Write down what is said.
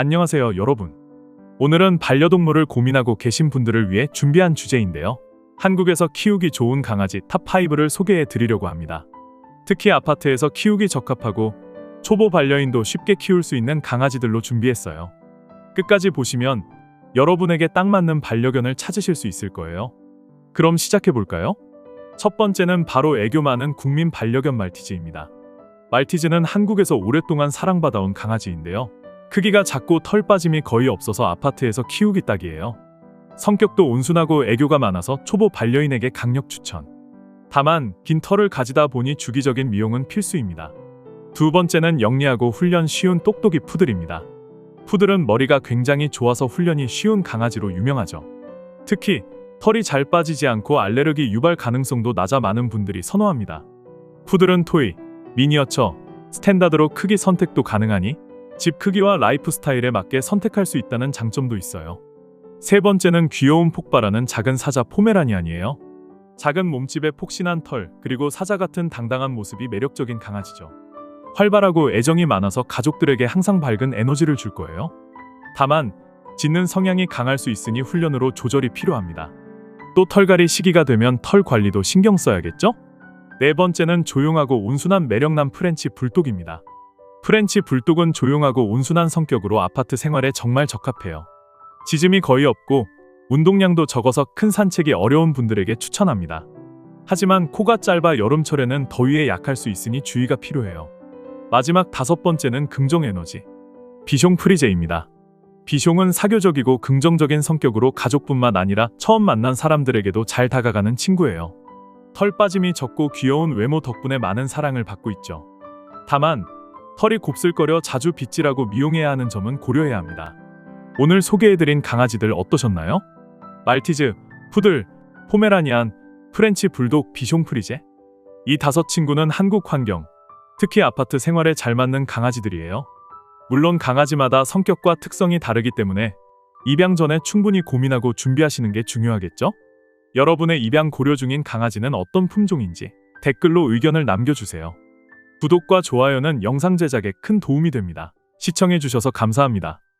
안녕하세요, 여러분. 오늘은 반려동물을 고민하고 계신 분들을 위해 준비한 주제인데요. 한국에서 키우기 좋은 강아지 탑5를 소개해 드리려고 합니다. 특히 아파트에서 키우기 적합하고 초보 반려인도 쉽게 키울 수 있는 강아지들로 준비했어요. 끝까지 보시면 여러분에게 딱 맞는 반려견을 찾으실 수 있을 거예요. 그럼 시작해 볼까요? 첫 번째는 바로 애교 많은 국민 반려견 말티즈입니다. 말티즈는 한국에서 오랫동안 사랑받아온 강아지인데요. 크기가 작고 털 빠짐이 거의 없어서 아파트에서 키우기 딱이에요. 성격도 온순하고 애교가 많아서 초보 반려인에게 강력 추천. 다만 긴 털을 가지다 보니 주기적인 미용은 필수입니다. 두 번째는 영리하고 훈련 쉬운 똑똑이 푸들입니다. 푸들은 머리가 굉장히 좋아서 훈련이 쉬운 강아지로 유명하죠. 특히 털이 잘 빠지지 않고 알레르기 유발 가능성도 낮아 많은 분들이 선호합니다. 푸들은 토이, 미니어처, 스탠다드로 크기 선택도 가능하니 집 크기와 라이프 스타일에 맞게 선택할 수 있다는 장점도 있어요. 세 번째는 귀여운 폭발하는 작은 사자 포메라니안이에요. 작은 몸집에 폭신한 털, 그리고 사자 같은 당당한 모습이 매력적인 강아지죠. 활발하고 애정이 많아서 가족들에게 항상 밝은 에너지를 줄 거예요. 다만, 짖는 성향이 강할 수 있으니 훈련으로 조절이 필요합니다. 또 털갈이 시기가 되면 털 관리도 신경 써야겠죠? 네 번째는 조용하고 온순한 매력남 프렌치 불독입니다. 프렌치 불독은 조용하고 온순한 성격으로 아파트 생활에 정말 적합해요. 짖음이 거의 없고 운동량도 적어서 큰 산책이 어려운 분들에게 추천합니다. 하지만 코가 짧아 여름철에는 더위에 약할 수 있으니 주의가 필요해요. 마지막 다섯 번째는 긍정 에너지. 비숑 프리제입니다. 비숑은 사교적이고 긍정적인 성격으로 가족뿐만 아니라 처음 만난 사람들에게도 잘 다가가는 친구예요. 털 빠짐이 적고 귀여운 외모 덕분에 많은 사랑을 받고 있죠. 다만 털이 곱슬거려 자주 빗질하고 미용해야 하는 점은 고려해야 합니다. 오늘 소개해드린 강아지들 어떠셨나요? 말티즈, 푸들, 포메라니안, 프렌치 불독, 비숑 프리제? 이 다섯 친구는 한국 환경, 특히 아파트 생활에 잘 맞는 강아지들이에요. 물론 강아지마다 성격과 특성이 다르기 때문에 입양 전에 충분히 고민하고 준비하시는 게 중요하겠죠? 여러분의 입양 고려 중인 강아지는 어떤 품종인지 댓글로 의견을 남겨주세요. 구독과 좋아요는 영상 제작에 큰 도움이 됩니다. 시청해주셔서 감사합니다.